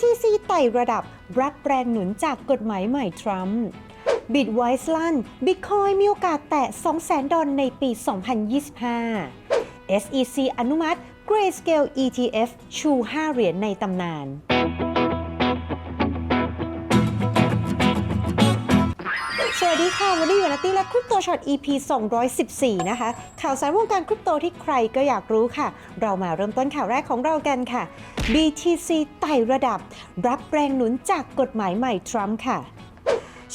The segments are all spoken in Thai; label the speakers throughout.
Speaker 1: BTC ไต่ระดับรับแรงหนุนจากกฎหมายใหม่ทรัมป์ Bitwise ลั่น Bitcoin มีโอกาสแตะ 200,000 ดอลในปี 2025 SEC อนุมัติ Grayscale ETF ชู 5 เหรียญในตำนาน สวัสดีค่ะ วันนี้อยู่นัตตี้และคริปโตช็อต EP 214 นะคะ ข่าวสารวงการคริปโตที่ใครก็อยากรู้ค่ะ เรามาเริ่มต้นข่าวแรกของเรากันค่ะ BTC ไต่ระดับ รับแรงหนุนจากกฎหมายใหม่ทรัมป์ค่ะ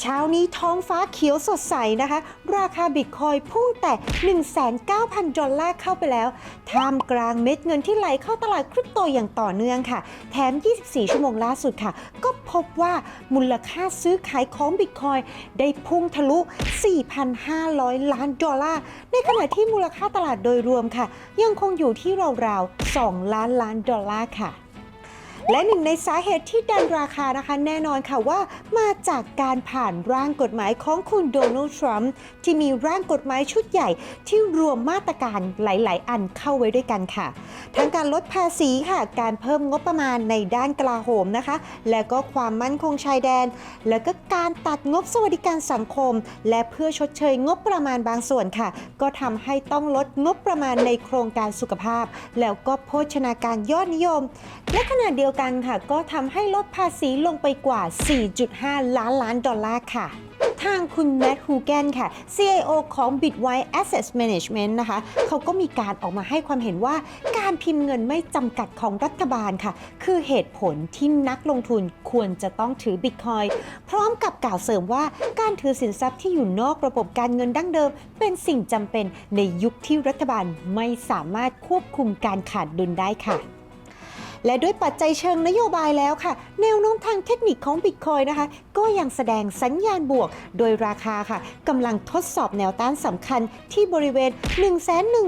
Speaker 1: เช้านี้ท้องฟ้าเขียวสดใสนะคะ ราคาบิตคอยพุ่งแต่ 19,000 ดอลลาร์เข้าไปแล้วท่ามกลางเม็ดเงินที่ไหลเข้าตลาดคริปโตอย่างต่อเนื่องค่ะ แถม 24 ชั่วโมงล่าสุดค่ะ ก็พบว่ามูลค่าซื้อขายของบิตคอยได้พุ่งทะลุ 4,500 ล้านดอลลาร์ ในขณะที่มูลค่าตลาดโดยรวมค่ะ ยังคงอยู่ที่ราวๆ 2 ล้านล้านดอลลาร์ค่ะ และหนึ่งในสาเหตุที่ดันราคานะคะแน่นอนค่ะว่ามาจากการผ่านร่างกฎหมายของคุณโดนัลด์ทรัมป์ที่มีร่างกฎหมายชุดใหญ่ ที่รวมมาตรการหลาย ๆ อันเข้าไว้ด้วยกันค่ะ ทั้งการลดภาษีค่ะ การเพิ่มงบประมาณในด้านกลาโหมนะคะ และก็ความมั่นคงชายแดน แล้วก็การตัดงบสวัสดิการสังคม และเพื่อชดเชยงบประมาณบางส่วนค่ะ ก็ทำให้ต้องลดงบประมาณในโครงการสุขภาพ แล้วก็โภชนาการยอดนิยม และขณะเดียวกันค่ะก็ทำให้ลดภาษีลงไปกว่า 4.5 ล้านล้านดอลลาร์ค่ะทางคุณแมทฮูแกนค่ะ CIO ของ Bitwise Asset Management นะคะ เขาก็มีการออกมาให้ความเห็นว่า การพิมพ์เงินไม่จำกัดของรัฐบาลค่ะ คือเหตุผลที่นักลงทุนควรจะต้องถือ Bitcoin พร้อมกับกล่าวเสริมว่าการถือสินทรัพย์ที่อยู่นอกระบบการเงินดั้งเดิม เป็นสิ่งจำเป็นในยุคที่รัฐบาลไม่สามารถควบคุมการขาดดุลได้ค่ะ และด้วยปัจจัยเชิงนโยบายแล้วค่ะ แนวโน้มทางเทคนิคของ Bitcoin นะคะ ก็ยังแสดงสัญญาณบวก โดยราคาค่ะกำลังทดสอบแนวต้านสำคัญที่บริเวณ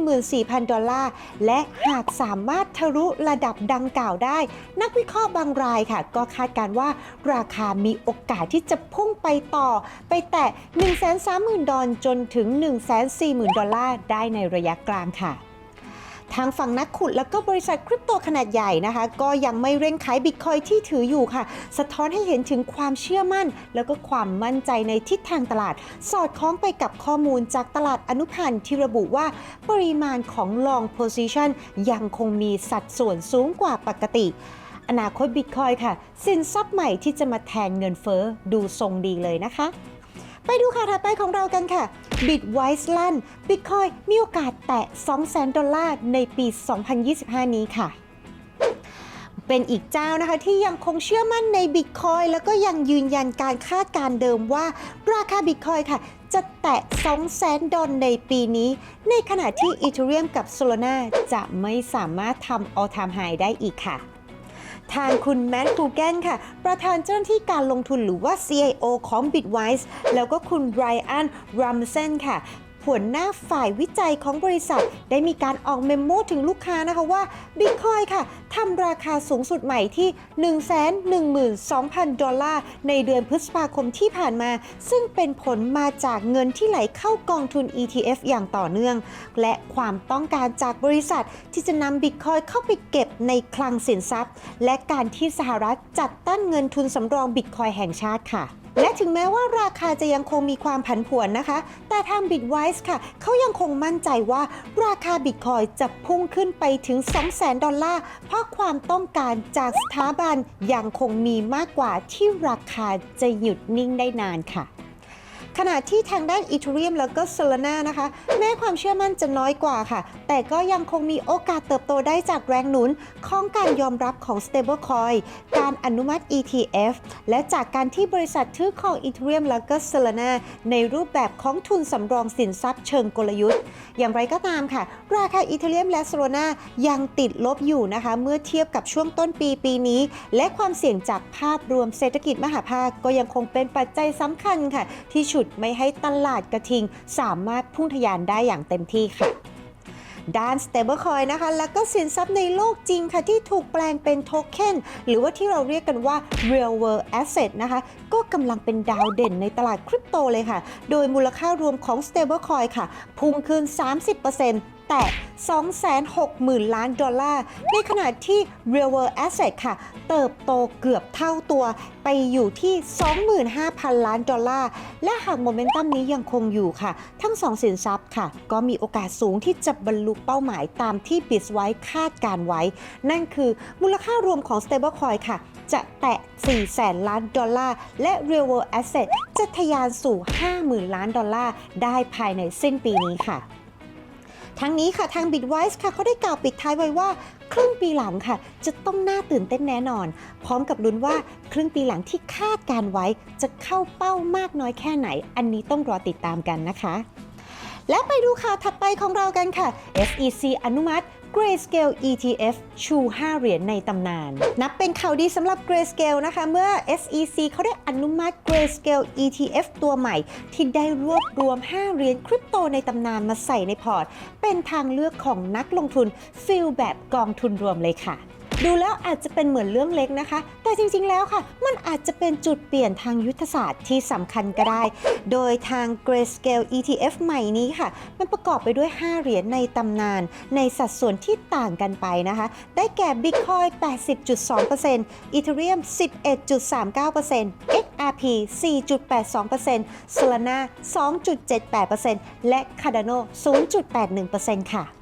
Speaker 1: 114,000 ดอลลาร์ และหากสามารถทะลุระดับดังกล่าวได้ นักวิเคราะห์บางรายค่ะ ก็คาดการว่าราคามีโอกาสที่จะพุ่งไปต่อ ไปแตะ 130,000 ดอลลาร์จนถึง 140,000 ดอลลาร์ได้ในระยะกลางค่ะ ทางฝั่งนักขุดแล้วก็บริษัทคริปโตขนาดใหญ่นะคะ ก็ยังไม่เร่งขายบิตคอยที่ถืออยู่ค่ะ สะท้อนให้เห็นถึงความเชื่อมั่น แล้วก็ความมั่นใจในทิศทางตลาด สอดคล้องไปกับข้อมูลจากตลาดอนุพันธ์ที่ระบุว่าปริมาณของ long position ยังคงมีสัดส่วนสูงกว่าปกติอนาคตบิตคอยค่ะ สินทรัพย์ใหม่ที่จะมาแทนเงินเฟ้อดูทรงดีเลยนะคะ ไปดูข่าวถัดไปของเรากันค่ะ Bitwise ลั่น Bitcoin มีโอกาสแตะ 200,000 ดอลลาร์ในปี 2025 นี้ค่ะเป็นอีกเจ้านะคะที่ยังคงเชื่อมั่นใน Bitcoin แล้วก็ยังยืนยันการคาดการเดิมว่า ราคา Bitcoin ค่ะ จะแตะ200,000ดอลในปีนี้ ในขณะที่ Ethereum กับ Solana จะไม่สามารถทำ all time high ได้อีกค่ะ ทางคุณแมทกูแกนค่ะ ประธานเจ้าหน้าที่การลงทุนหรือว่า CIO ของ Bitwise แล้วก็คุณไบรอันรัมเซนค่ะ หัวหน้าฝ่ายวิจัยของบริษัท ได้มีการออกเมมโมถึงลูกค้านะคะว่า Bitcoin ค่ะทำราคาสูงสุดใหม่ที่ 112,000 ดอลลาร์ ในเดือนพฤษภาคมที่ผ่านมา ซึ่งเป็นผลมาจากเงินที่ไหลเข้ากองทุน ETF อย่างต่อเนื่อง และความต้องการจากบริษัทที่จะนำบิตคอยเข้าไปเก็บในคลังสินทรัพย์ และการที่สหรัฐจัดตั้งเงินทุนสำรองบิตคอยแห่งชาติค่ะ และถึงแม้ว่าราคาจะยังคงมีความผันผวนนะคะ แต่ทาง Bitwise ค่ะ เขายังคงมั่นใจว่าราคาบิตคอยจะพุ่งขึ้นไปถึง 200,000 ดอลลาร์ เพราะความต้องการจากสถาบันยังคงมีมากกว่าที่ราคาจะหยุดนิ่งได้นานค่ะขณะที่ทางด้าน Ethereum แล้วก็ Solana นะคะ แม้ความเชื่อมั่นจะน้อยกว่าค่ะ แต่ก็ยังคงมีโอกาสเติบโตได้จากแรงหนุนของการยอมรับของ Stablecoin การอนุมัติ ETF และจากการที่บริษัทถือของ Ethereum แล้วก็ Solana ในรูปแบบของทุนสำรองสินทรัพย์เชิงกลยุทธ์ อย่างไรก็ตามค่ะ ราคา Ethereum และ Solana ยังติดลบอยู่นะคะ เมื่อเทียบกับช่วงต้นปีปีนี้ และความเสี่ยงจากภาพรวมเศรษฐกิจมหาภาคก็ยังคงเป็นปัจจัยสำคัญค่ะ ที่ฉุดไม่ให้ตลาดกระทิง สามารถพุ่งทะยานได้อย่างเต็มที่ค่ะ ด้าน stablecoin นะคะ แล้วก็สินทรัพย์ในโลกจริงค่ะ ที่ถูกแปลงเป็นโทเค็นหรือว่าที่เราเรียกกันว่า real world asset นะคะ ก็กำลังเป็นดาวเด่นในตลาดคริปโตเลยค่ะ โดยมูลค่ารวมของ stablecoin ค่ะ พุ่งขึ้น 30%ต แตะ 260,000 ล้านดอลลาร์ ในขณะที่ Real World Asset ค่ะ เติบโตเกือบเท่าตัวไปอยู่ที่ 25,000 ล้านดอลลาร์ และหากโมเมนตัมนี้ยังคงอยู่ค่ะ ทั้งสองสินทรัพย์ค่ะ ก็มีโอกาสสูงที่จะบรรลุเป้าหมายตามที่บิสไว้คาดการไว้ นั่นคือมูลค่ารวมของ Stablecoin ค่ะ จะแตะ 4 แสนล้านดอลลาร์ และ Real World Asset จะทะยานสู่ 50,000 ล้านดอลลาร์ ได้ภายในสิ้นปีนี้ค่ะ ทั้งนี้ค่ะทาง Bitwise ค่ะเขาได้กล่าวปิดท้ายไว้ว่า ครึ่งปีหลังค่ะ จะต้องน่าตื่นเต้นแน่นอน พร้อมกับลุ้นว่าครึ่งปีหลังที่คาดการไว้ จะเข้าเป้ามากน้อยแค่ไหน อันนี้ต้องรอติดตามกันนะคะ และไปดูข่าวถัดไปของเรากันค่ะ SEC อนุมัติ Grayscale ETF ชู 5 เหรียญในตำนาน นับเป็นข่าวดีสำหรับ Grayscale นะคะ เมื่อ SEC เขาได้อนุมัติ Grayscale ETF ตัวใหม่ ที่ได้รวบรวม 5 เหรียญคริปโตในตำนานมาใส่ในพอร์ต เป็นทางเลือกของนักลงทุนฟิลแบบกองทุนรวมเลยค่ะ ดูแล้วอาจจะเป็นเหมือนเรื่องเล็กนะคะ แต่จริงๆแล้วค่ะ มันอาจจะเป็นจุดเปลี่ยนทางยุทธศาสตร์ที่สำคัญก็ได้ โดยทาง Grayscale ETF ใหม่นี้ค่ะ มันประกอบไปด้วย 5 เหรียญในตำนาน ในสัดส่วนที่ต่างกันไปนะคะ ได้แก่ Bitcoin 80.2% Ethereum 11.39% XRP 4.82% Solana 2.78%และ Cardano 0.81%ค่ะ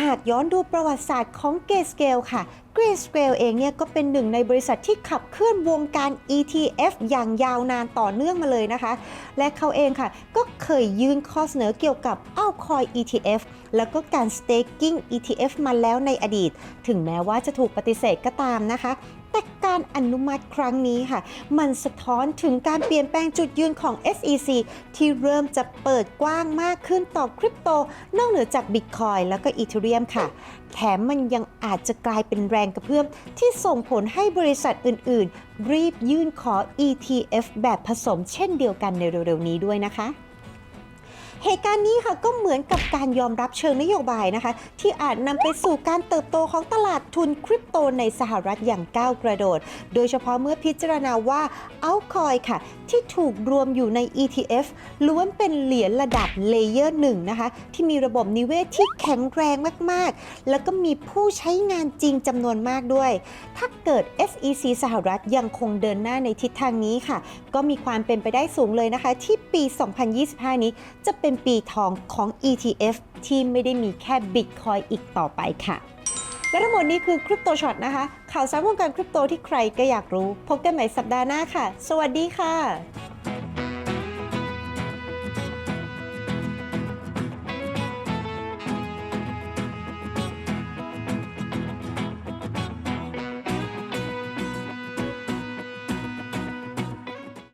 Speaker 1: หากย้อนดูประวัติศาสตร์ของเกสเกลค่ะเกรสเกลเองเนี่ยก็เป็นหนึ่งในบริษัทที่ขับเคลื่อนวงการ ETF อย่างยาวนานต่อเนื่องมาเลยนะคะ และเขาเองค่ะ ก็เคยยื่นข้อเสนอเกี่ยวกับอ้าคอย ETF แล้วก็การ Staking ETF มาแล้วในอดีต ถึงแม้ว่าจะถูกปฏิเสธก็ตามนะคะ แต่การอนุมัติครั้งนี้ค่ะ มันสะท้อนถึงการเปลี่ยนแปลงจุดยืนของ SEC ที่เริ่มจะเปิดกว้างมากขึ้นต่อคริปโต นอกเหนือจาก Bitcoin แล้วก็ Ethereum ค่ะ แถมมันยังอาจจะกลายเป็นแรงกระเพื่อม ที่ส่งผลให้บริษัทอื่น ๆ รีบยื่นขอ ETF แบบผสมเช่นเดียวกันในเร็ว ๆ นี้ด้วยนะคะ เหตุการณ์นี้ค่ะก็เหมือนกับการยอมรับเชิงนโยบายนะคะ ที่อาจนำไปสู่การเติบโตของตลาดทุนคริปโตในสหรัฐอย่างก้าวกระโดด โดยเฉพาะเมื่อพิจารณาว่า Altcoin ค่ะ ที่ถูกรวมอยู่ใน ETF ล้วนเป็นเหรียญระดับเลเยอร์หนึ่งนะคะ ที่มีระบบนิเวศที่แข็งแรงมากๆ แล้วก็มีผู้ใช้งานจริงจำนวนมากด้วย ถ้าเกิด SEC สหรัฐยังคงเดินหน้าในทิศทางนี้ค่ะ ก็มีความเป็นไปได้สูงเลยนะคะ ที่ปี 2025 นี้จะเป็นเป็นปีทองของ ETF ที่ไม่ได้มีแค่ Bitcoin อีกต่อไปค่ะ และทั้งหมดนี้คือคริปโตช็อตนะคะ ข่าวสารวงการคริปโตที่ใครก็อยากรู้ พบกันใหม่สัปดาห์หน้าค่ะ สวัสดีค่ะ